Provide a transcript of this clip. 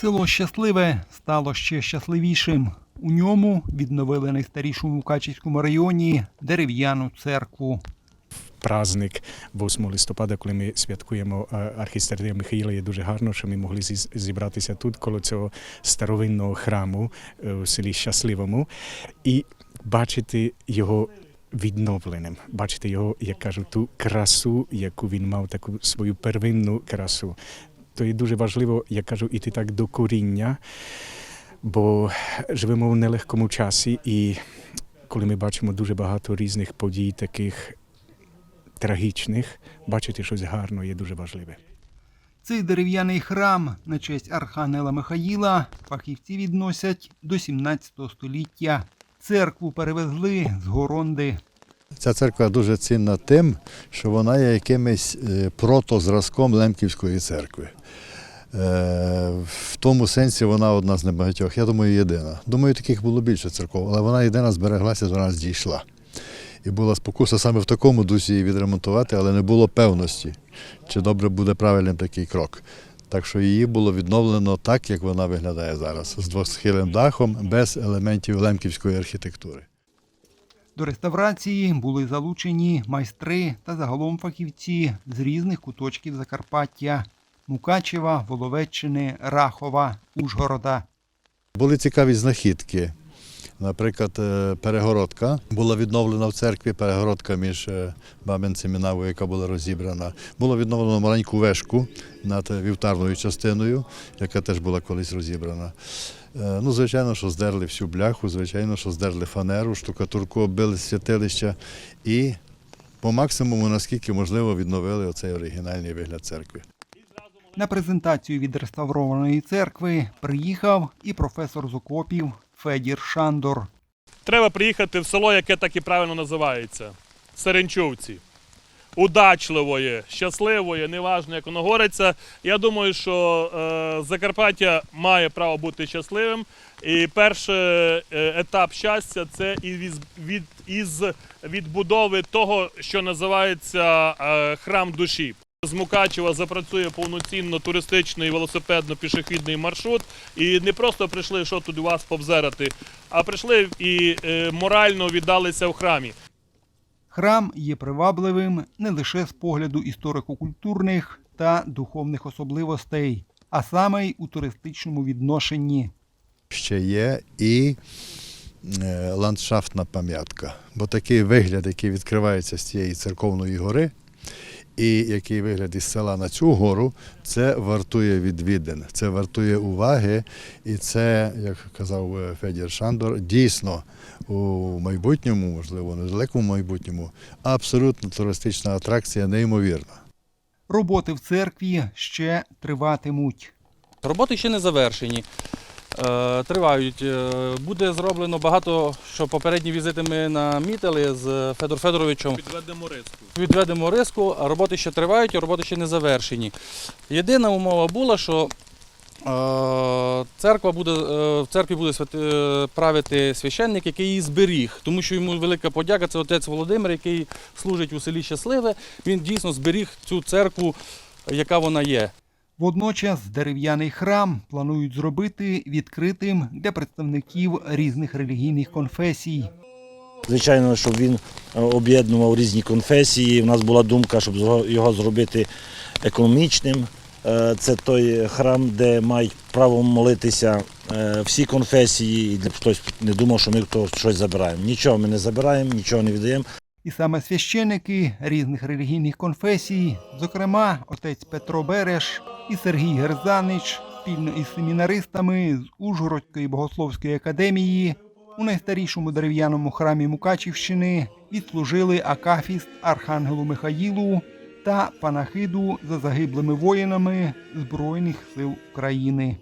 Село Щасливе стало ще щасливішим. У ньому відновили найстарішу в Мукачівському районі дерев'яну церкву. праздник 8 листопада, коли ми святкуємо е, архістерія Михаїла, є дуже гарно, що ми могли зібратися тут коло цього старовинного храму е, у селі Щасливому і бачити його відновленим, бачити його, як кажу, ту красу, яку він мав, таку свою первинну красу. То є дуже важливо, я кажу, іти так до коріння, бо живемо в нелегкому часі і коли ми бачимо дуже багато різних подій, таких трагічних, бачити щось гарне є дуже важливе. Цей дерев'яний храм на честь Архангела Михаїла фахівці відносять до 17 століття. Церкву перевезли з Горонди. Ця церква дуже цінна тим, що вона є якимось е, протозразком Лемківської церкви. Е, В тому сенсі вона одна з небагатьох. Я думаю, єдина. Думаю, таких було більше церков, але вона єдина збереглася, до нас дійшла. І була спокуса саме в такому дусі її відремонтувати, але не було певності, чи добре буде правильним такий крок. Так що її було відновлено так, як вона виглядає зараз, з двосхилим дахом, без елементів лемківської архітектури. До реставрації були залучені майстри та загалом фахівці з різних куточків Закарпаття Мукачева, Воловеччини, Рахова, Ужгорода. Були цікаві знахідки. Наприклад, е, перегородка була відновлена в церкві, перегородка між е, Бабинцем і Навою, яка була розібрана. Було відновлено маленьку вешку над вівтарною частиною, яка теж була колись розібрана. Е, Ну, звичайно, що здерли всю бляху, звичайно, що здерли фанеру, штукатурку оббили святилища і по максимуму, наскільки можливо, відновили оцей оригінальний вигляд церкви. На презентацію відреставрованої церкви приїхав і професор з окопів Федір Шандор. Треба приїхати в село, яке так і правильно називається Серенчувці. Удачливої, щасливої, неважно, як воно говориться. Я думаю, що е, Закарпаття має право бути щасливим. І перший е, етап щастя це із, від, із відбудови того, що називається е, храм душі. З Мукачева запрацює повноцінно туристичний велосипедно-пішохідний маршрут. І не просто прийшли, що тут у вас повзерати, а прийшли і е, морально віддалися в храмі. Храм є привабливим не лише з погляду історико-культурних та духовних особливостей, а саме й у туристичному відношенні. ще є і е, ландшафтна пам'ятка. Бо такий вигляд, який відкривається з цієї церковної гори, і який вигляд із села на цю гору, це вартує відвідин, це вартує уваги. І це, як казав е, Федір Шандор, дійсно у майбутньому, можливо, недалекому майбутньому, абсолютно туристична атракція, неймовірна. Роботи в церкві ще триватимуть. Роботи ще не завершені. Е, Тривають. Е, Буде зроблено багато, що попередні візити ми намітили з Федор Федоровичем. Підведемо риску. Відведемо риску, а роботи ще тривають, а роботи ще не завершені. Єдина умова була, що е, церква буде, в церкві буде правити священник, який її зберіг, тому що йому велика подяка. Це отець Володимир, який служить у селі Щасливе. Він дійсно зберіг цю церкву, яка вона є. Водночас дерев'яний храм планують зробити відкритим для представників різних релігійних конфесій. Звичайно, щоб він е, об'єднував різні конфесії. У нас була думка, щоб його зробити економічним. Е, Це той храм, де мають право молитися е, всі конфесії, і хтось не думав, що ми хто щось забираємо. Нічого ми не забираємо, нічого не віддаємо. І саме священики різних релігійних конфесій, зокрема отець Петро Береш і Сергій Герзанич, спільно із семінаристами з Ужгородської богословської академії у найстарішому дерев'яному храмі Мукачівщини відслужили акафіст Архангелу Михаїлу та панахиду за загиблими воїнами Збройних сил України.